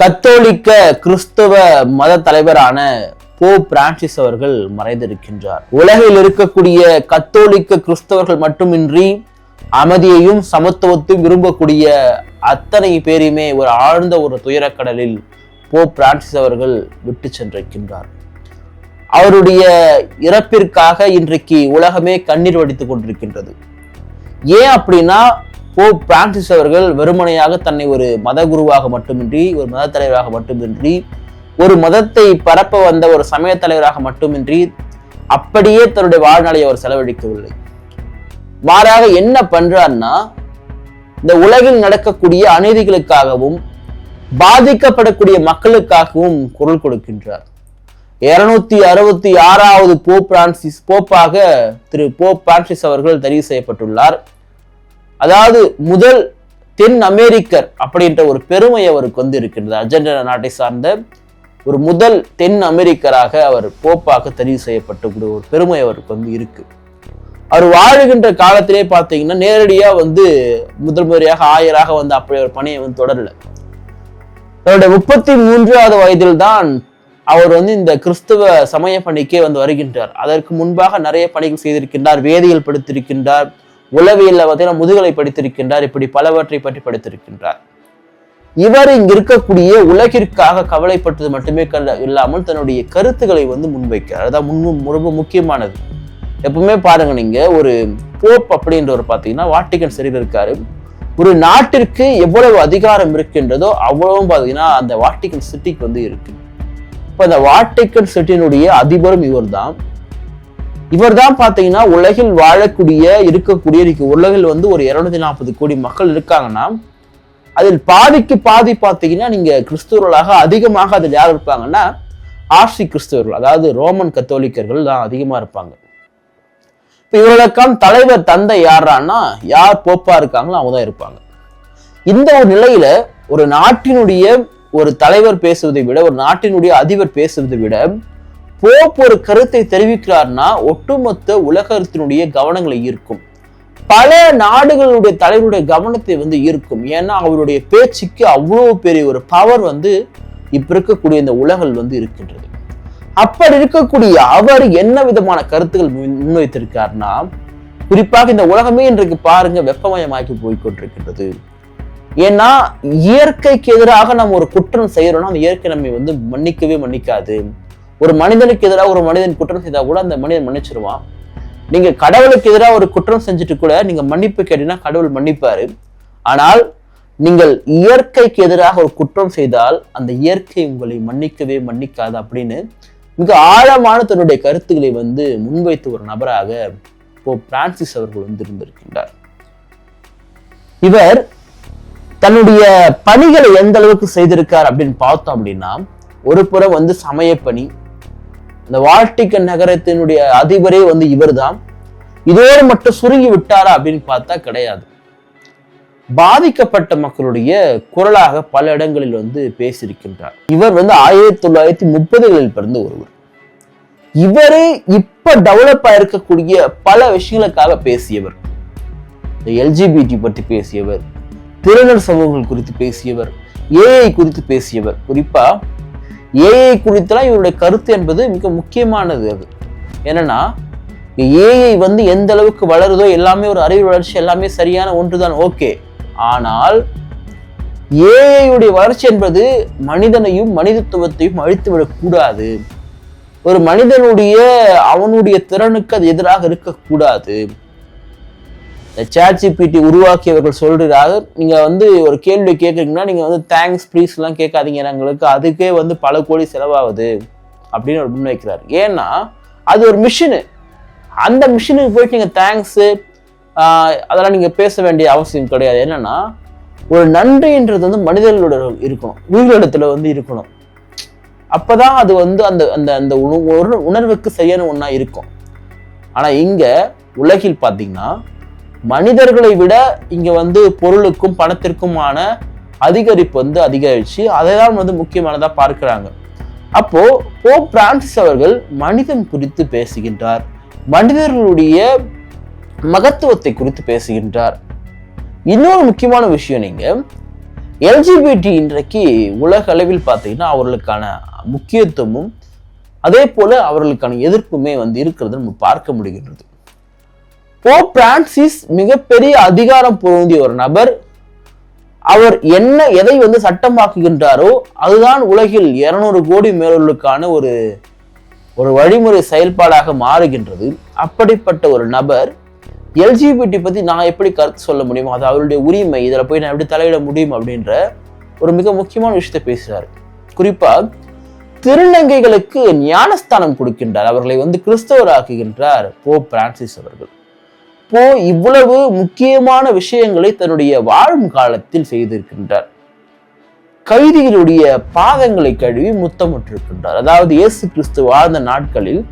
கத்தோலிக்க கிறிஸ்தவ மத தலைவரான போ பிரான்சிஸ் அவர்கள் மறைந்திருக்கின்றார். உலகில் இருக்கக்கூடிய கத்தோலிக்க கிறிஸ்தவர்கள் மட்டுமின்றி அமைதியையும் சமத்துவத்தையும் விரும்பக்கூடிய அத்தனை பேரையுமே ஒரு ஆழ்ந்த ஒரு துயரக்கடலில் போ பிரான்சிஸ் அவர்கள் விட்டு சென்றிருக்கின்றார். அவருடைய இறப்பிற்காக இன்றைக்கு உலகமே கண்ணீர் வடித்துக் கொண்டிருக்கின்றது. ஏன் அப்படின்னா போப் பிரான்சிஸ் அவர்கள் வெறுமனையாக தன்னை ஒரு மத குருவாக மட்டுமின்றி ஒரு மத தலைவராக மட்டுமின்றி ஒரு மதத்தை பரப்ப வந்த ஒரு சமய தலைவராக மட்டுமின்றி அப்படியே தன்னுடைய வாழ்நாளை அவர் செலவழிக்கவில்லை. மாறாக என்ன பண்றார்னா இந்த உலகில் நடக்கக்கூடிய அநீதிகளுக்காகவும் பாதிக்கப்படக்கூடிய மக்களுக்காகவும் குரல் கொடுக்கின்றார். இருநூத்தி அறுபத்தி ஆறாவது போப் பிரான்சிஸ் போப்பாக திரு போப் பிரான்சிஸ் அவர்கள் தெரிவு செய்யப்பட்டுள்ளார். அதாவது முதல் தென் அமெரிக்கர் அப்படின்ற ஒரு பெருமை அவருக்கு வந்து இருக்கின்றது. அர்ஜென்டினா நாட்டை சார்ந்த ஒரு முதல் தென் அமெரிக்கராக அவர் போப்பாக தெரிவு செய்யப்பட்ட ஒரு பெருமை அவருக்கு வந்து இருக்கு. அவர் வாழுகின்ற காலத்திலே பார்த்தீங்கன்னா நேரடியா வந்து முதல் முறையாக ஆயராக வந்து அப்படி ஒரு பணியை வந்து தொடரல. அவருடைய முப்பத்தி மூன்றாவது வயதில் தான் அவர் வந்து இந்த கிறிஸ்துவ சமய பணிக்கே வந்து வருகின்றார். அதற்கு முன்பாக நிறைய பணிகள் செய்திருக்கின்றார் வேதியியல் படுத்திருக்கின்றார். உளவியல்ல பார்த்தீங்கன்னா முதுகலை படித்திருக்கின்றார் இப்படி பலவற்றை பற்றி படித்திருக்கின்றார். இவர் இங்க இருக்கக்கூடிய உலகிற்காக கவலைப்பட்டது மட்டுமே கல்ல- இல்லாமல் தன்னுடைய கருத்துக்களை வந்து முன்வைக்கிறார். அதான் முன் ரொம்ப முக்கியமானது. எப்பவுமே பாருங்க நீங்க ஒரு போப் அப்படின்றவர் பார்த்தீங்கன்னா வாட்டிகன் சிறையில் இருக்காரு. ஒரு நாட்டிற்கு எவ்வளவு அதிகாரம் இருக்கின்றதோ அவ்வளவும் பார்த்தீங்கன்னா அந்த வாட்டிகன் சிட்டிக்கு வந்து இருக்கு. இப்போ அந்த வாட்டிகன் சிட்டியினுடைய அதிபரும் இவர் தான் இவர்தான் இவர்தான் பார்த்தீங்கன்னா உலகில் வாழக்கூடிய இருக்கக்கூடிய இன்னைக்கு உலகில் வந்து ஒரு இருநூத்தி நாற்பது கோடி மக்கள் இருக்காங்கன்னா அதில் பாதிக்கு பாதி பார்த்தீங்கன்னா நீங்க கிறிஸ்துவர்களாக அதிகமாக அதில் யார் இருப்பாங்கன்னா ஆர்சி கிறிஸ்தவர்கள் அதாவது ரோமன் கத்தோலிக்கர்கள் தான் அதிகமா இருப்பாங்க. இப்ப இவர்களுக்கான தலைவர் தந்தை யாரான்னா யார் போப்பா இருக்காங்களோ அவங்க தான் இருப்பாங்க. இந்த ஒரு நிலையில ஒரு நாட்டினுடைய ஒரு தலைவர் பேசுவதை விட ஒரு நாட்டினுடைய அதிபர் பேசுவதை விட போப் ஒரு கருத்தை தெரிவிக்கிறார்னா ஒட்டுமொத்த உலகத்தினுடைய கவனங்களை ஈர்க்கும். பல நாடுகளுடைய தலைவருடைய கவனத்தை வந்து ஈர்க்கும். ஏன்னா அவருடைய பேச்சுக்கு அவ்வளோ பெரிய ஒரு பவர் வந்து இப்ப இருக்கக்கூடிய இந்த உலகில் வந்து இருக்கின்றது. அப்படி இருக்கக்கூடிய அவர் என்ன விதமான கருத்துக்கள் முன்- முன்வைத்திருக்காருன்னா குறிப்பாக இந்த உலகமே இன்றைக்கு பாருங்க வெப்பமயமாக்கி போய்கொண்டிருக்கின்றது ஏன்னா இயற்கைக்கு எதிராக நம்ம ஒரு குற்றம் செய்யறோம்னா அந்த இயற்கை நம்மை வந்து மன்னிக்கவே மன்னிக்காது. ஒரு மனிதனுக்கு எதிராக ஒரு மனிதன் குற்றம் செய்தால் கூட அந்த மனிதன் மன்னிச்சிருவான். நீங்க கடவுளுக்கு எதிராக ஒரு குற்றம் செஞ்சுட்டு கூட நீங்க மன்னிப்பு கேட்டீங்கன்னா கடவுள் மன்னிப்பாரு. ஆனால் நீங்கள் இயற்கைக்கு எதிராக ஒரு குற்றம் செய்தால் அந்த இயற்கை உங்களை மன்னிக்கவே மன்னிக்காது அப்படின்னு மிக ஆழமான தன்னுடைய கருத்துக்களை வந்து முன்வைத்த ஒரு நபராக போ பிரான்சிஸ் அவர்கள் வந்து இருந்திருக்கின்றார். இவர் தன்னுடைய பணிகளை எந்த அளவுக்கு செய்திருக்கார் அப்படின்னு பார்த்தோம் அப்படின்னா ஒரு புறம் வந்து சமயப்பணி இந்த வால்டிக்கன் நகரத்தினுடைய அதிபரே வந்து இவர்தான். இதோடு மட்டும் சுருங்கி விட்டாரா அப்படின்னு பார்த்தா கிடையாது. பாதிக்கப்பட்ட மக்களுடைய குரலாக பல இடங்களில் வந்து பேசியிருக்கின்றார். இவர் வந்து ஆயிரத்தி தொள்ளாயிரத்தி முப்பதுகளில் பிறந்த ஒருவர். இவரே இப்ப டெவலப் ஆயிருக்கக்கூடிய பல விஷயங்களுக்காக பேசியவர். எல்ஜிபிடி பற்றி பேசியவர் திருநர் சமூகங்கள் குறித்து பேசியவர் ஏஐ குறித்து பேசியவர். குறிப்பா ஏஐ குறித்தெல்லாம் இவருடைய கருத்து என்பது மிக முக்கியமானது அது. என்னன்னா ஏஐ வந்து எந்த அளவுக்கு வளருதோ எல்லாமே ஒரு அறிவு வளர்ச்சி எல்லாமே சரியான ஒன்றுதான் ஓகே. ஆனால் ஏஐயுடைய வளர்ச்சி என்பது மனிதனையும் மனிதத்துவத்தையும் அழித்துவிடக்கூடாது ஒரு மனிதனுடைய அவனுடைய திறனுக்கு அது எதிராக இருக்கக்கூடாது இந்த சேட் பிடி உருவாக்கியவர்கள் சொல்றாங்க நீங்க வந்து ஒரு கேள்வி கேட்குறீங்கன்னா நீங்க வந்து தேங்க்ஸ் ப்ளீஸ் எல்லாம் கேட்காதீங்க எங்களுக்கு. அதுக்கே வந்து பல கோடி செலவாகுது அப்படின்னு ஒரு முன்வைக்கிறார். ஏன்னா அது ஒரு மிஷினு. அந்த மிஷினுக்கு போயிட்டு நீங்க தேங்க்ஸு அதெல்லாம் நீங்க பேச வேண்டிய அவசியம் கிடையாது. என்னன்னா ஒரு நன்றின்றது வந்து மனிதர்களோட இருக்கணும். உயிரிடத்துல வந்து இருக்கணும். அப்பதான் அது வந்து அந்த அந்த அந்த உணர்வுக்கு சரியான ஒன்றா இருக்கும். ஆனா இங்க உலகில் பாத்தீங்கன்னா மனிதர்களை விட இங்கே வந்து பொருளுக்கும் பணத்திற்குமான அதிகரிப்பு வந்து அதிகரிச்சு அதை தான் வந்து முக்கியமானதாக பார்க்குறாங்க. அப்போ போப் பிரான்சிஸ் அவர்கள் மனிதன் குறித்து பேசுகின்றார். மனிதர்களுடைய மகத்துவத்தை குறித்து பேசுகின்றார். இன்னொரு முக்கியமான விஷயம் நீங்க எல்ஜிபிடி இன்றைக்கு உலக அளவில் பார்த்தீங்கன்னா அவர்களுக்கான முக்கியத்துவமும் அதே போல அவர்களுக்கான எதிர்ப்புமே வந்து இருக்கிறது நம்ம பார்க்க முடிகின்றது. போப் பிரான்சிஸ் மிகப்பெரிய அதிகாரம் பொருந்திய ஒரு நபர். அவர் என்ன எதை வந்து சட்டமாக்குகின்றாரோ அதுதான் உலகில் இருநூறு கோடி மேலுக்கான ஒரு ஒரு வழிமுறை செயல்பாடாக மாறுகின்றது. அப்படிப்பட்ட ஒரு நபர் எல்ஜிபிடி பத்தி நான் எப்படி கருத்து சொல்ல முடியும் அது அவருடைய உரிமை இதில் போய் நான் எப்படி தலையிட முடியும் அப்படின்ற ஒரு மிக முக்கியமான விஷயத்தை பேசுகிறார் குறிப்பாக திருநங்கைகளுக்கு ஞானஸ்தானம் கொடுக்கின்றார். அவர்களை வந்து கிறிஸ்தவராக்குகின்றார் போப் பிரான்சிஸ் அவர்கள். இப்போ இவ்வளவு முக்கியமான விஷயங்களை தன்னுடைய வாழும் காலத்தில் செய்திருக்கின்றார். கைதிகளுடைய பாதங்களை கழுவி முத்தமிட்டிருக்கின்றார். அதாவது இயேசு கிறிஸ்து வாழ்ந்த நாட்களில்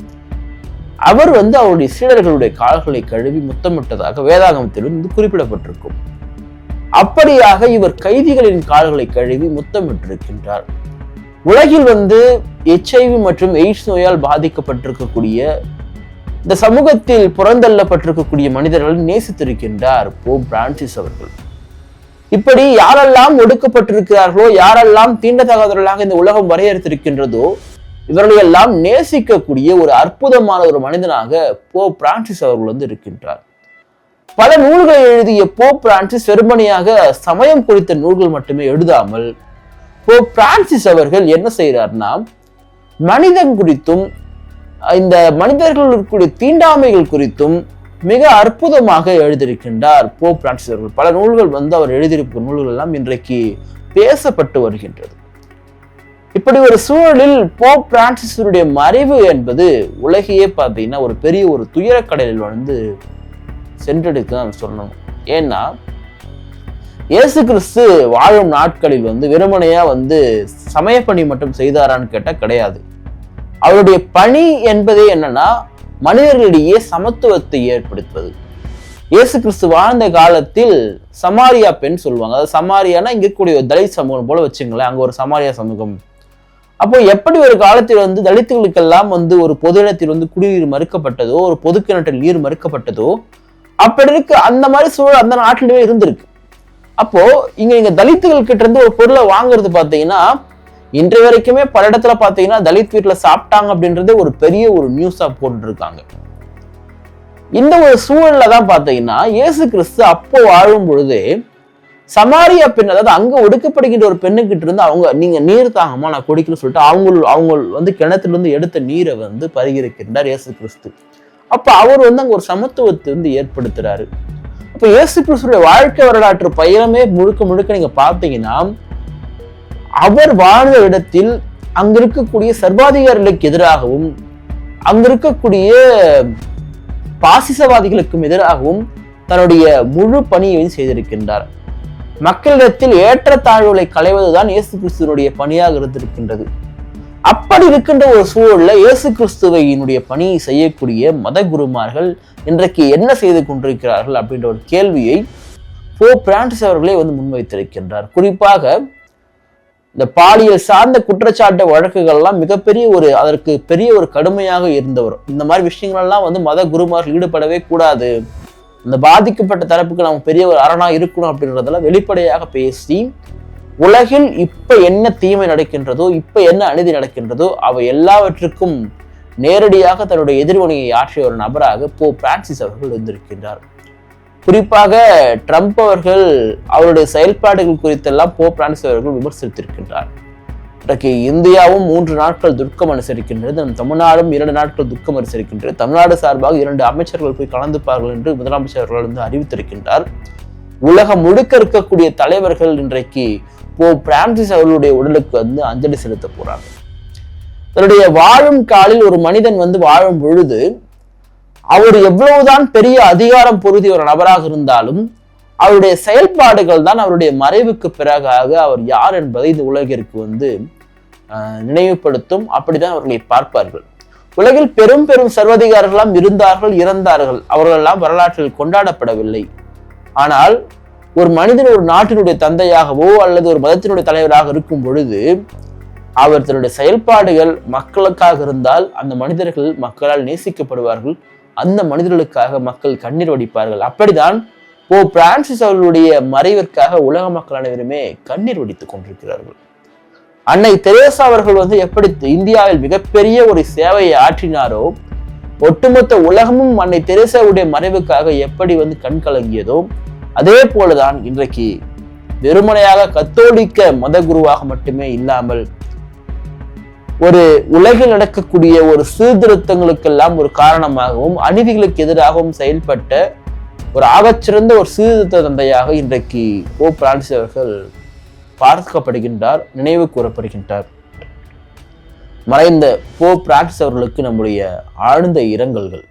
அவர் வந்து அவருடைய சீடர்களுடைய கால்களை கழுவி முத்தமிட்டதாக வேதாகமத்தில் குறிப்பிடப்பட்டிருக்கும். அப்படியாக இவர் கைதிகளின் கால்களை கழுவி முத்தமிட்டிருக்கின்றார். உலகில் வந்து எச்ஐவி மற்றும் எய்ட்ஸ் நோயால் பாதிக்கப்பட்டிருக்கக்கூடிய இந்த சமூகத்தில் புறந்தள்ளப்பட்டிருக்கக்கூடிய மனிதர்கள் நேசித்திருக்கின்றார் போப் பிரான்சிஸ் அவர்கள். இப்படி யாரெல்லாம் ஒடுக்கப்பட்டிருக்கிறார்களோ யாரெல்லாம் தீண்டத்தகாதவர்களாக இந்த உலகம் வரையறுத்திருக்கின்றதோ இவர்களை எல்லாம் நேசிக்கக்கூடிய ஒரு அற்புதமான ஒரு மனிதனாக போ பிரான்சிஸ் அவர்கள் வந்து இருக்கின்றார். பல நூல்களை எழுதிய போ பிரான்சிஸ் வெறுமனையாக சமயம் குறித்த நூல்கள் மட்டுமே எழுதாமல் போ பிரான்சிஸ் அவர்கள் என்ன செய்கிறார்னா மனிதன் குறித்தும் இந்த மனிதர்களுக்குரிய தீண்டாமைகள் குறித்தும் மிக அற்புதமாக எழுதியிருக்கின்றார். போ பிரான்சிஸ் அவர்கள். பல நூல்கள் வந்து அவர் எழுதியிருக்கும் நூல்கள் எல்லாம் இன்றைக்கு பேசப்பட்டு வருகின்றது. இப்படி ஒரு சூழலில் போப் பிரான்சிஸருடைய மறைவு என்பது உலகையே பார்த்தீங்கன்னா ஒரு பெரிய ஒரு துயரக்கடலில் வந்து சென்றெடுக்க சொல்லணும். ஏன்னா இயேசு கிறிஸ்து வாழும் நாட்களில் வந்து வெறுமனையா வந்து சமயப்பணி மட்டும் செய்தாரான்னு கேட்டால் கிடையாது. அவருடைய பணி என்பதே என்னன்னா மனிதர்களிடையே சமத்துவத்தை ஏற்படுத்துவது. இயேசு கிறிஸ்து வாழ்ந்த காலத்தில் சமாரியா பெண் சொல்லுவாங்க. அதாவது சமாரியானா இங்க இருக்கக்கூடிய ஒரு தலித் சமூகம் போல வச்சுங்களேன் அங்க ஒரு சமாரியா சமூகம். அப்போ எப்படி ஒரு காலத்தில் வந்து தலித்துகளுக்கெல்லாம் வந்து ஒரு பொது இடத்தில் வந்து குடிநீர் மறுக்கப்பட்டதோ ஒரு பொது கிணற்றில் நீர் மறுக்கப்பட்டதோ அப்படி இருக்கு. அந்த மாதிரி சூழல் அந்த நாட்டிலுமே இருந்திருக்கு. அப்போ இங்க நீங்க தலித்துகள் கிட்ட இருந்து ஒரு பொருளை வாங்குறது பாத்தீங்கன்னா இன்று வரைக்குமே பல இடத்துல பாத்தீங்கன்னா தலித் வீட்டுல சாப்பிட்டாங்க அப்படின்றதே ஒரு பெரிய ஒரு நியூஸா போட்டு இருக்காங்க இந்த ஒரு சூழல்ல தான் பார்த்தீங்கன்னா இயேசு கிறிஸ்து அப்போ வாழும் பொழுது சமாரியா பெண் அதாவது அங்க ஒடுக்கப்படுகின்ற ஒரு பெண்ணுக்கிட்ட இருந்து அவங்க நீங்க நீர் தாங்கம்மா நான் குடிக்கணும்னு சொல்லிட்டு அவங்க அவங்க வந்து கிணத்துல இருந்து எடுத்த நீரை வந்து பரிகரிக்கின்றார் இயேசு கிறிஸ்து. அப்ப அவர் வந்து அங்க ஒரு சமத்துவத்தை வந்து ஏற்படுத்துறாரு. அப்ப இயேசு கிறிஸ்துடைய வாழ்க்கை வரலாற்று பயணமே முழுக்க முழுக்க நீங்க பார்த்தீங்கன்னா அவர் வாழ்ந்த இடத்தில் அங்க இருக்கக்கூடிய சர்வாதிகாரிகளுக்கு எதிராகவும் அங்க இருக்கக்கூடிய பாசிசவாதிகளுக்கும் எதிராகவும் தன்னுடைய முழு பணியையும் செய்திருக்கின்றார். மக்களிடத்தில் ஏற்றத்தாழ்வுகளை களைவதுதான் இயேசு கிறிஸ்துவனுடைய பணியாக இருந்திருக்கின்றது. அப்படி இருக்கின்ற ஒரு சூழல்ல இயேசு கிறிஸ்துவையினுடைய பணியை செய்யக்கூடிய மத குருமார்கள் இன்றைக்கு என்ன செய்து கொண்டிருக்கிறார்கள் அப்படின்ற ஒரு கேள்வியை போ பிரான்சிஸ் அவர்களே வந்து முன்வைத்திருக்கின்றார். குறிப்பாக இந்த பாலியல் சார்ந்த குற்றச்சாட்டு வழக்குகள்லாம் மிகப்பெரிய ஒரு அதற்கு பெரிய ஒரு கடுமையாக இருந்தவர் இந்த மாதிரி விஷயங்கள்லாம் வந்து மத குருமார்கள் ஈடுபடவே கூடாது. இந்த பாதிக்கப்பட்ட தரப்புக்கு நம்ம பெரிய ஒரு அரணா இருக்கணும் அப்படின்றதெல்லாம் வெளிப்படையாக பேசி உலகில் இப்ப என்ன தீமை நடக்கின்றதோ இப்ப என்ன அநீதி நடக்கின்றதோ அவை எல்லாவற்றுக்கும் நேரடியாக தன்னுடைய எதிர்வினையை ஆற்றிய ஒரு நபராக போ பிரான்சிஸ் அவர்கள் இருந்திருக்கின்றார். குறிப்பாக ட்ரம்ப் அவர்கள் அவருடைய செயல்பாடுகள் குறித்தெல்லாம் போ பிரான்சிஸ் அவர்கள் விமர்சித்திருக்கின்றார். இன்றைக்கு இந்தியாவும் மூன்று நாட்கள் துக்கம் அனுசரிக்கின்றது நம் தமிழ்நாடும் இரண்டு நாட்கள் துக்கம் அனுசரிக்கின்றது. தமிழ்நாடு சார்பாக இரண்டு அமைச்சர்கள் போய் கலந்துப்பார்கள் என்று முதலமைச்சர் அவர்கள் வந்து அறிவித்திருக்கின்றார். உலகம் முழுக்க இருக்கக்கூடிய தலைவர்கள் இன்றைக்கு போ பிரான்சிஸ் அவர்களுடைய உடலுக்கு வந்து அஞ்சலி செலுத்த போறாங்க. தன்னுடைய வாழும் காலில் ஒரு மனிதன் வந்து வாழும் பொழுது அவர் எவ்வளவுதான் பெரிய அதிகாரம் பொருதி ஒரு நபராக இருந்தாலும் அவருடைய செயல்பாடுகள் தான் அவருடைய மறைவுக்கு பிறகாக அவர் யார் என்பதை இந்த உலகிற்கு வந்து நினைவுபடுத்தும். அப்படிதான் அவர்களை பார்ப்பார்கள். உலகில் பெரும் பெரும் சர்வதிகாரர்களாம் இருந்தார்கள் இறந்தார்கள். அவர்களெல்லாம் வரலாற்றில் கொண்டாடப்படவில்லை. ஆனால் ஒரு மனிதன் ஒரு நாட்டினுடைய தந்தையாகவோ அல்லது ஒரு மதத்தினுடைய தலைவராக இருக்கும் பொழுது அவர் தன்னுடைய செயல்பாடுகள் மக்களுக்காக இருந்தால் அந்த மனிதர்கள் மக்களால் நேசிக்கப்படுவார்கள் அந்த மனிதர்களுக்காக மக்கள் கண்ணீர் வடிப்பார்கள். அப்படிதான் ஓ பிரான்சிஸ் அவர்களுடைய மறைவிற்காக உலக மக்கள் அனைவருமே கண்ணீர் வடித்துக் கொண்டிருக்கிறார்கள். அன்னை தெரேசா அவர்கள் வந்து எப்படி இந்தியாவில் மிகப்பெரிய ஒரு சேவையை ஆற்றினாரோ ஒட்டுமொத்த உலகமும் அன்னை தெரேசாவுடைய மறைவுக்காக எப்படி வந்து கண் கலங்கியதோ அதே போலதான் இன்றைக்கு வெறுமனையாக கத்தோலிக்க மத குருவாக மட்டுமே இல்லாமல் ஒரு உலகில் நடக்கக்கூடிய ஒரு சீர்திருத்தங்களுக்கெல்லாம் ஒரு காரணமாகவும் அநீதிகளுக்கு எதிராகவும் செயல்பட்ட ஒரு ஆகச்சிறந்த ஒரு சீர்திருத்த தந்தையாக இன்றைக்கு ஓ பிரான்சிஸ் அவர்கள் பார்க்கப்படுகின்றார் நினைவு கூறப்படுகின்றார். மறைந்த போ பிரான்சிஸ் அவர்களுக்கு நம்முடைய ஆழ்ந்த இரங்கல்கள்.